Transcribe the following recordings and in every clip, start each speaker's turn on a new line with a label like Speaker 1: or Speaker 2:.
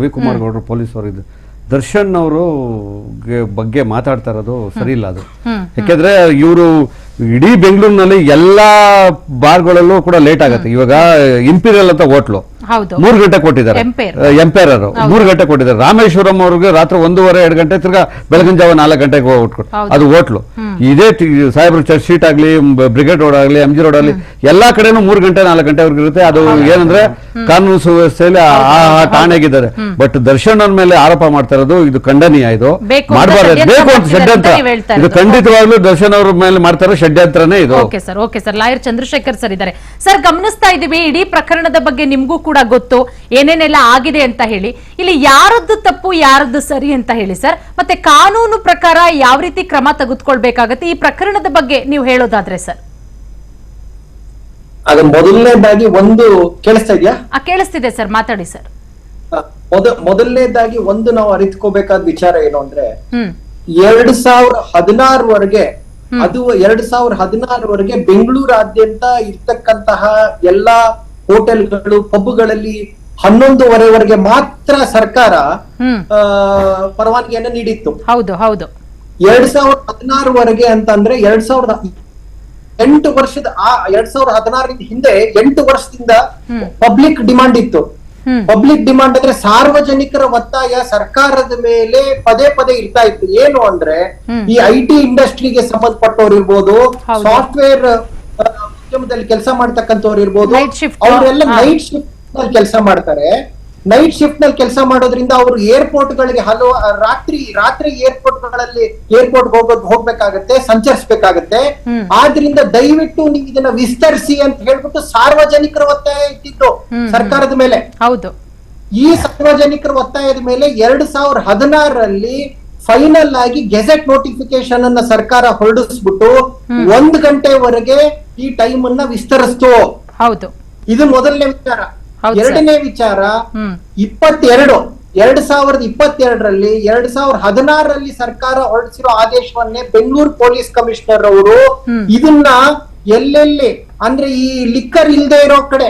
Speaker 1: ರವಿಕುಮಾರ್ ಗೌಡರು ಪೊಲೀಸ್ ಅವರು ಇದು ದರ್ಶನ್ ಅವರು ಬಗ್ಗೆ ಮಾತಾಡ್ತಾ ಇರೋದು ಸರಿ ಇಲ್ಲ ಅದು ಯಾಕೆಂದ್ರೆ ಇವರು ಇಡೀ ಬೆಂಗಳೂರಿನಲ್ಲಿ ಎಲ್ಲಾ ಬಾರ್ಗಳಲ್ಲೂ ಕೂಡ ಲೇಟ್ ಆಗುತ್ತೆ. ಇವಾಗ ಇಂಪೀರಿಯಲ್ ಅಂತ ಹೋಟ್ಲು. ಮೂರು ಗಂಟೆ ಕೊಟ್ಟಿದ್ದಾರೆ.
Speaker 2: ಎಂಪೈರ್
Speaker 1: ಅವರು. ಮೂರು ಗಂಟೆ ಕೊಟ್ಟಿದ್ದಾರೆ. ರಾಮೇಶ್ವರಂ ಅವ್ರಿಗೆ ರಾತ್ರಿ ಒಂದೂವರೆ ಎರಡು ಗಂಟೆ ತಿರ್ಗಾ ಬೆಳಗಿನ ಜಾವ ನಾಲ್ಕು ಗಂಟೆಗೆ
Speaker 2: ಹೌದು.
Speaker 1: ಅದು ಹೋಟ್ಲು. ಇದೇ ಸಾಹೇಬ್ರ ಚರ್ಚ್ ಆಗಲಿ ಬ್ರಿಗೇಡ್ ರೋಡ್ ಆಗಲಿ ಎಂ ಜಿ ರೋಡ್ ಆಗಲಿ ಎಲ್ಲಾ ಕಡೆನೂ ಮೂರು ಗಂಟೆ ನಾಲ್ಕು ಗಂಟೆವರೆಗೆ ಇರುತ್ತೆ. ಅದು ಏನಂದ್ರೆ ಕಾನೂನು ಸುವ್ಯವಸ್ಥೆಯಲ್ಲಿ ಆ ಠಾಣೆಗಿದ್ದಾರೆ. ಬಟ್ ದರ್ಶನ್ ಅವ್ರ ಮೇಲೆ ಆರೋಪ ಮಾಡ್ತಾ ಇರೋದು ಇದು ಖಂಡನೀಯ ಇದು. ಮಾಡಬಾರದು. ಬೇಕು ಅಂತ ಷಡ್ಯಂತ್ರ. ಇದು. ಖಂಡಿತವಾಗ್ಲೂ ದರ್ಶನ್ ಅವ್ರ ಮೇಲೆ ಮಾಡ್ತಾ ಇರೋ ಷಡ್ಯಂತ್ರನೇ ಇದು.
Speaker 2: Okay sir okay sir. Lawyer Chandrashekhar sir ಇದ್ದಾರೆ. ಸರ್ ಗಮನಿಸ್ತಾ ಇದೀವಿ ಇಡೀ ಪ್ರಕರಣದ ಬಗ್ಗೆ ನಿಮ್ಗೂ ಕೂಡ ಗೊತ್ತು? ಏನೇನೆಲ್ಲ ಆಗಿದೆ ಅಂತ ಹೇಳಿ. ಇಲ್ಲಿ ಯಾರದ್ದು ತಪ್ಪು ಯಾರದ್ದು ಸರಿ ಅಂತ ಹೇಳಿ ಸರ್. ಮತ್ತೆ ಕಾನೂನು ಪ್ರಕಾರ ಯಾವ ರೀತಿ ಕ್ರಮ ತೆಗೆದುಕೊಳ್ಬೇಕಾಗತ್ತೆ? ಈ ಪ್ರಕರಣದ ಬಗ್ಗೆ ನೀವು ಹೇಳೋದಾದ್ರೆ ಸರ್.
Speaker 3: ಅದು ಮೊದಲನೇದಾಗಿ ಒಂದು ಕೇಳಿಸ್ತಾ ಇದೆಯಾ?
Speaker 2: ಆ ಕೇಳಿಸ್ತಿದೆ ಸರ್. ಮಾತಾಡಿ ಸರ್.
Speaker 3: ಮೊದ ಮೊದಲನೇದಾಗಿ ಒಂದು ನಾವು ಅರಿತುಕೋಬೇಕಾದ ವಿಚಾರ ಏನು ಅಂದ್ರೆ ಎರಡ್ ಸಾವಿರ ಹದಿನಾರವರೆಗೆ ಅದು ಎರಡ್ ಸಾವಿರ ಹದಿನಾರವರೆಗೆ ಬೆಂಗಳೂರಾದ್ಯಂತ ಇರ್ತಕ್ಕಂತಹ ಎಲ್ಲಾ ಹೋಟೆಲ್ಗಳು ಪಬ್ಗಳಲ್ಲಿ ಹನ್ನೊಂದುವರೆವರೆಗೆ ಮಾತ್ರ ಸರ್ಕಾರ ಪರವಾನಗಿಯನ್ನು ನೀಡಿತ್ತು.
Speaker 2: ಹೌದು ಹೌದು.
Speaker 3: ಎರಡ್ ಸಾವಿರದ ಹದಿನಾರವರೆಗೆ ಅಂತಂದ್ರೆ ಎರಡ್ ಸಾವಿರದ ಎಂಟು ವರ್ಷದ ಆ ಎರಡ್ ಸಾವಿರದ ಹದಿನಾರರಿಂದ ಹಿಂದೆ ಎಂಟು ವರ್ಷದಿಂದ ಪಬ್ಲಿಕ್ ಡಿಮಾಂಡ್ ಇತ್ತು. ಪಬ್ಲಿಕ್ ಡಿಮಾಂಡ್ ಅಂದ್ರೆ ಸಾರ್ವಜನಿಕರ ಒತ್ತಾಯ ಸರ್ಕಾರದ ಮೇಲೆ ಪದೇ ಪದೇ ಇರ್ತಾ ಇತ್ತು. ಏನು ಅಂದ್ರೆ ಈ ಐ ಟಿ ಇಂಡಸ್ಟ್ರಿಗೆ ಸಂಬಂಧಪಟ್ಟವ್ರು ಇರ್ಬೋದು ಸಾಫ್ಟ್ವೇರ್ ಉದ್ಯಮದಲ್ಲಿ ಕೆಲಸ ಮಾಡ್ತಕ್ಕಂಥವ್ರು ಇರ್ಬೋದು. ಅವರೆಲ್ಲ ನೈಟ್ ಶಿಫ್ಟ್ನಲ್ಲಿ ಕೆಲಸ ಮಾಡ್ತಾರೆ. ನೈಟ್ ಶಿಫ್ಟ್ನಲ್ಲಿ ಕೆಲಸ ಮಾಡೋದ್ರಿಂದ ಅವರು ಏರ್ಪೋರ್ಟ್ ಗಳಿಗೆ ಹಲವು ರಾತ್ರಿ ರಾತ್ರಿ ಏರ್ಪೋರ್ಟ್ಗಳಲ್ಲಿ ಏರ್ಪೋರ್ಟ್ ಹೋಗೋದ್ ಹೋಗ್ಬೇಕಾಗತ್ತೆ ಸಂಚರಿಸಬೇಕಾಗತ್ತೆ. ಆದ್ರಿಂದ ದಯವಿಟ್ಟು ನೀವು ಇದನ್ನ ವಿಸ್ತರಿಸಿ ಅಂತ ಹೇಳ್ಬಿಟ್ಟು ಸಾರ್ವಜನಿಕರ ಒತ್ತಾಯ ಇಟ್ಟಿದ್ದು ಸರ್ಕಾರದ ಮೇಲೆ.
Speaker 2: ಹೌದು.
Speaker 3: ಈ ಸಾರ್ವಜನಿಕರ ಒತ್ತಾಯದ ಮೇಲೆ ಎರಡ್ ಸಾವಿರದ ಹದಿನಾರರಲ್ಲಿ ಫೈನಲ್ ಆಗಿ ಗೆಜೆಟ್ ನೋಟಿಫಿಕೇಶನ್ ಅನ್ನ ಸರ್ಕಾರ ಹೊರಡಿಸ್ಬಿಟ್ಟು ಒಂದ್ ಗಂಟೆವರೆಗೆ ಈ ಟೈಮ್ ಅನ್ನ ವಿಸ್ತರಿಸ್ತು.
Speaker 2: ಹೌದು.
Speaker 3: ಇದು ಮೊದಲನೇ ವಿಚಾರ. ಎರಡನೇ ವಿಚಾರ ಇಪ್ಪತ್ತೆರಡು ಎರಡ್ ಸಾವಿರದ ಇಪ್ಪತ್ತೆರಡರಲ್ಲಿ ಎರಡ್ ಸಾವಿರದ ಹದಿನಾರರಲ್ಲಿ ಸರ್ಕಾರ ಹೊರಡಿಸಿರೋ ಆದೇಶವನ್ನೇ ಬೆಂಗಳೂರು ಪೊಲೀಸ್ ಕಮಿಷನರ್ ಅವರು ಇದನ್ನ ಎಲ್ಲೆಲ್ಲಿ ಅಂದ್ರೆ ಈ ಲಿಕ್ಕರ್ ಇಲ್ಲದೆ ಇರೋ ಕಡೆ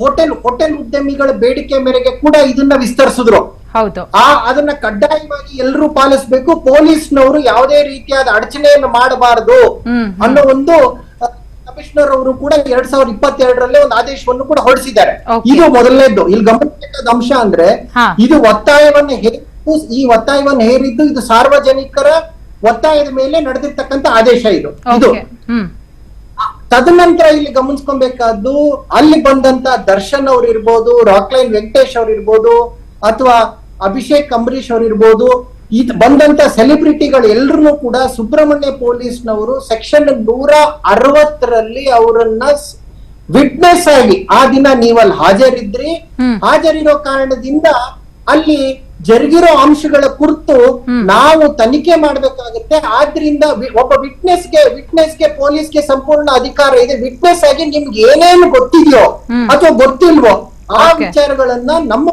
Speaker 3: ಹೋಟೆಲ್ ಹೋಟೆಲ್ ಉದ್ಯಮಿಗಳ ಬೇಡಿಕೆ ಮೇರೆಗೆ ಕೂಡ ಇದನ್ನ ವಿಸ್ತರಿಸಿದ್ರು.
Speaker 2: ಹೌದು.
Speaker 3: ಆ ಅದನ್ನ ಕಡ್ಡಾಯವಾಗಿ ಎಲ್ಲರೂ ಪಾಲಿಸಬೇಕು ಪೊಲೀಸ್ನವರು ಯಾವುದೇ ರೀತಿಯಾದ ಅಡಚಣೆಯನ್ನು ಮಾಡಬಾರದು ಅನ್ನೋ ಒಂದು ಕಮಿಷನರ್ ಅವರು ಕೂಡ ಎರಡ್ ಸಾವಿರದ ಇಪ್ಪತ್ತೆರಡರಲ್ಲಿ ಒಂದು ಆದೇಶವನ್ನು ಕೂಡ ಹೊರಡಿಸಿದ್ದಾರೆ. ಇದು ಮೊದಲನೇದ್ದು. ಇಲ್ಲಿ ಗಮನಿಸಬೇಕಾದ ಅಂಶ ಅಂದ್ರೆ ಇದು ಒತ್ತಾಯವನ್ನ ಹೇರಿದ್ದು ಈ ಒತ್ತಾಯವನ್ನ ಹೇರಿದ್ದು ಇದು ಸಾರ್ವಜನಿಕರ ಒತ್ತಾಯದ ಮೇಲೆ ನಡೆದಿರ್ತಕ್ಕಂತ ಆದೇಶ ಇದು. ಇದು. ತದನಂತರ ಇಲ್ಲಿ ಗಮನಿಸ್ಕೊಬೇಕಾದ್ದು ಅಲ್ಲಿ ಬಂದಂತ ದರ್ಶನ್ ಅವ್ರು ಇರ್ಬೋದು ರಾಕ್ಲೈನ್ ವೆಂಕಟೇಶ್ ಅವ್ರು ಇರ್ಬೋದು ಅಥವಾ ಅಭಿಷೇಕ್ ಅಂಬರೀಶ್ ಅವ್ರು ಇರ್ಬೋದು ಈ ಬಂದಂತ ಸೆಲೆಬ್ರಿಟಿಗಳು ಎಲ್ಲರೂ ಕೂಡ ಸುಬ್ರಹ್ಮಣ್ಯ ಪೊಲೀಸ್ನವರು ಸೆಕ್ಷನ್ ನೂರ ಅರವತ್ತರಲ್ಲಿ ಅವರನ್ನ ವಿಟ್ನೆಸ್ ಆಗಿ ಆ ದಿನ ನೀವಲ್ಲಿ ಹಾಜರಿದ್ರಿ. ಹಾಜರಿರೋ ಕಾರಣದಿಂದ ಅಲ್ಲಿ ಜರುಗಿರೋ ಅಂಶಗಳ ಕುರಿತು ನಾವು ತನಿಖೆ ಮಾಡ್ಬೇಕಾಗುತ್ತೆ. ಆದ್ರಿಂದ ಒಬ್ಬ ವಿಟ್ನೆಸ್ಗೆ ವಿಟ್ನೆಸ್ಗೆ ಪೊಲೀಸ್ಗೆ ಸಂಪೂರ್ಣ ಅಧಿಕಾರ ಇದೆ. ವಿಟ್ನೆಸ್ ಆಗಿ ನಿಮ್ಗೆ ಏನೇನು ಗೊತ್ತಿದೆಯೋ ಅಥವಾ ಗೊತ್ತಿಲ್ವೋ ಆ. ವಿಚಾರಗಳನ್ನ ನಮ್ಮ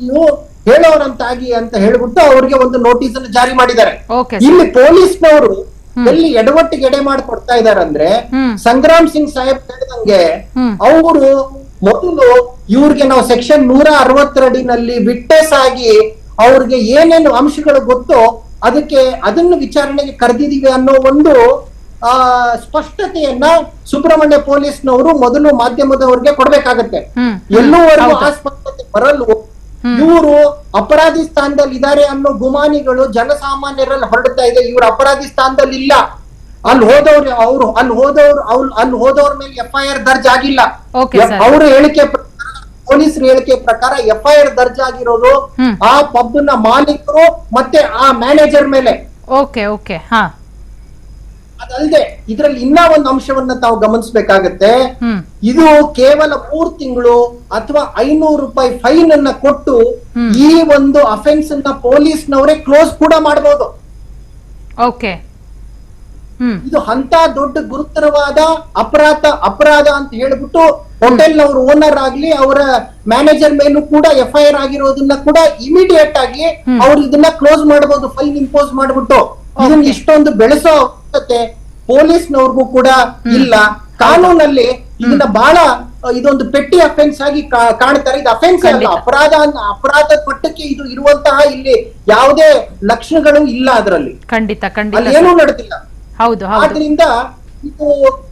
Speaker 3: ನೀವು ಹೇಳೋರಂತಾಗಿ ಅಂತ ಹೇಳ್ಬಿಟ್ಟು ಅವ್ರಿಗೆ ಒಂದು ನೋಟಿಸ್ ಅನ್ನು ಜಾರಿ ಮಾಡಿದ್ದಾರೆ. ಇಲ್ಲಿ ಪೊಲೀಸ್ನವರು ಎಲ್ಲಿ ಎಡವಟ್ಟಿಗೆ ಎಡೆ ಮಾಡಿಕೊಡ್ತಾ ಇದಾರೆ ಅಂದ್ರೆ ಸಂಗ್ರಾಮ್ ಸಿಂಗ್ ಸಾಹೇಬ್ ಹೇಳಿದಂಗೆ. ಅವರು ಮೊದಲು ಇವ್ರಿಗೆ ನಾವು ಸೆಕ್ಷನ್ ನೂರ ಅರವತ್ತರಡಿನಲ್ಲಿ ವಿಟ್ನೆಸ್ ಆಗಿ ಅವ್ರಿಗೆ ಏನೇನು ಅಂಶಗಳು ಗೊತ್ತೋ ಅದಕ್ಕೆ ಅದನ್ನು ವಿಚಾರಣೆಗೆ ಕರೆದಿದೀವಿ ಅನ್ನೋ ಒಂದು ಆ ಸ್ಪಷ್ಟತೆಯನ್ನ ಸುಬ್ರಹ್ಮಣ್ಯ ಪೊಲೀಸ್ನವರು ಮೊದಲು ಮಾಧ್ಯಮದವರಿಗೆ ಕೊಡ್ಬೇಕಾಗತ್ತೆ. ಎಲ್ಲೂವರೆಗೂ ಆ ಸ್ಪಷ್ಟತೆ ಬರಲು ಅಪರಾಧಿ ಸ್ಥಾನದಲ್ಲಿ ಇದ್ದಾರೆ ಅನ್ನೋ ಗುಮಾನಿಗಳು ಜನಸಾಮಾನ್ಯರಲ್ಲಿ ಹೊರಡ್ತಾ ಇದೆ. ಇವರು ಅಪರಾಧಿ ಸ್ಥಾನದಲ್ಲಿ ಇಲ್ಲ. ಅಲ್ಲಿ ಹೋದವ್ರು ಅವರು ಅಲ್ಲಿ ಹೋದವ್ರು ಅವ್ರು ಅಲ್ಲಿ ಹೋದವ್ರ ಮೇಲೆ ಎಫ್ ಐ ಆರ್ ದರ್ಜ್ ಆಗಿಲ್ಲ. ಅವ್ರ ಹೇಳಿಕೆ ಪೊಲೀಸ್ ಪೊಲೀಸರ ಹೇಳಿಕೆ ಪ್ರಕಾರ ಎಫ್ ಐ ಆರ್ ದರ್ಜ್ ಆಗಿರೋದು
Speaker 2: ಆ
Speaker 3: ಆ ಪಬ್ನ ಮಾಲೀಕರು ಮತ್ತೆ ಆ ಮ್ಯಾನೇಜರ್ ಮೇಲೆ.
Speaker 2: ಓಕೆ ಓಕೆ ಹಾ.
Speaker 3: ಅದಲ್ಲದೆ ಇದರಲ್ಲಿ ಇನ್ನ ಒಂದು ಅಂಶವನ್ನ ತಾವು ಗಮನಿಸಬೇಕಾಗತ್ತೆ. ಇದು ಕೇವಲ ಮೂರ್ ತಿಂಗಳು ಅಥವಾ ಐನೂರು ರೂಪಾಯಿ ಫೈನ್ ಅನ್ನ ಕೊಟ್ಟು ಈ ಒಂದು ಅಫೆನ್ಸ್ ಅನ್ನ ಪೊಲೀಸ್ನವರೇ ಕ್ಲೋಸ್ ಕೂಡ ಮಾಡಬಹುದು
Speaker 2: ಓಕೆ.
Speaker 3: ಇದು ಅಂತ ದೊಡ್ಡ ಗುರುತರವಾದ ಅಪರಾಧ ಅಪರಾಧ ಅಂತ ಹೇಳ್ಬಿಟ್ಟು ಹೋಟೆಲ್ ನವರು ಓನರ್ ಆಗ್ಲಿ ಅವರ ಮ್ಯಾನೇಜರ್ ಮೇಲೂ ಕೂಡ ಎಫ್ ಐ ಆರ್ ಆಗಿರೋದನ್ನ ಕೂಡ ಇಮಿಡಿಯೇಟ್ ಆಗಿ ಅವ್ರು ಇದನ್ನ ಕ್ಲೋಸ್ ಮಾಡಬಹುದು ಫೈನ್ ಇಂಪೋಸ್ ಮಾಡ್ಬಿಟ್ಟು. ಇದನ್ನ ಇಷ್ಟೊಂದು ಬೆಳೆಸೋ ಪೊಲೀಸ್ನವ್ರಿಗೂ ಕೂಡ ಇಲ್ಲ. ಕಾನೂನಲ್ಲಿ ಇದನ್ನ ಬಹಳ ಇದೊಂದು ಪೆಟ್ಟಿ ಅಫೆನ್ಸ್ ಆಗಿ ಕಾಣ್ತಾರೆ. ಇದು ಅಫೆನ್ಸ್ ಅಲ್ಲ. ಅಪರಾಧ ಅಪರಾಧ ಮಟ್ಟಕ್ಕೆ ಇದು ಇರುವಂತಹ ಇಲ್ಲಿ ಯಾವುದೇ ಲಕ್ಷಣಗಳು ಇಲ್ಲ ಅದರಲ್ಲಿ.
Speaker 2: ಖಂಡಿತ ಖಂಡಿತ.
Speaker 3: ಏನೂ ನಡೆದಿಲ್ಲ.
Speaker 2: ಹೌದು
Speaker 3: ಆದ್ರಿಂದ ಇದು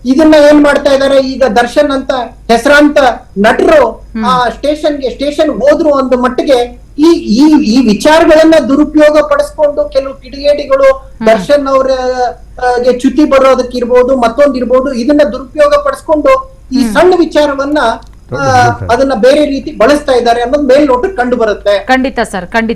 Speaker 3: ಇದನ್ನ ಏನ್ ಮಾಡ್ತಾ ಇದಾರೆ? ಈಗ ದರ್ಶನ್ ಅಂತ ಹೆಸರಾಂತ ನಟರು ಆ ಸ್ಟೇಷನ್ಗೆ ಸ್ಟೇಷನ್ ಹೋದ್ರು ಒಂದು ಮಟ್ಟಿಗೆ ಈ ಈ ಈ ವಿಚಾರಗಳನ್ನ ದುರುಪಯೋಗ ಪಡಿಸ್ಕೊಂಡು ಕೆಲವು ಕಿಡಿಗೇಡಿಗಳು ದರ್ಶನ್ ಅವರ ಚ್ಯುತಿ ಬರೋದಕ್ಕಿರ್ಬೋದು ಮತ್ತೊಂದಿರ್ಬೋದು ಇದನ್ನ ದುರುಪಯೋಗ ಪಡಿಸ್ಕೊಂಡು ಈ ಸಣ್ಣ ವಿಚಾರವನ್ನ ಅದನ್ನ ಬೇರೆ ರೀತಿ ಬಳಸ್ತಾ ಇದ್ದಾರೆ ಅನ್ನೋದು ಮೇಲ್ನೋಟಕ್ಕೆ ಕಂಡು ಬರುತ್ತೆ.
Speaker 2: ಖಂಡಿತ ಸರ್ ಖಂಡಿತ.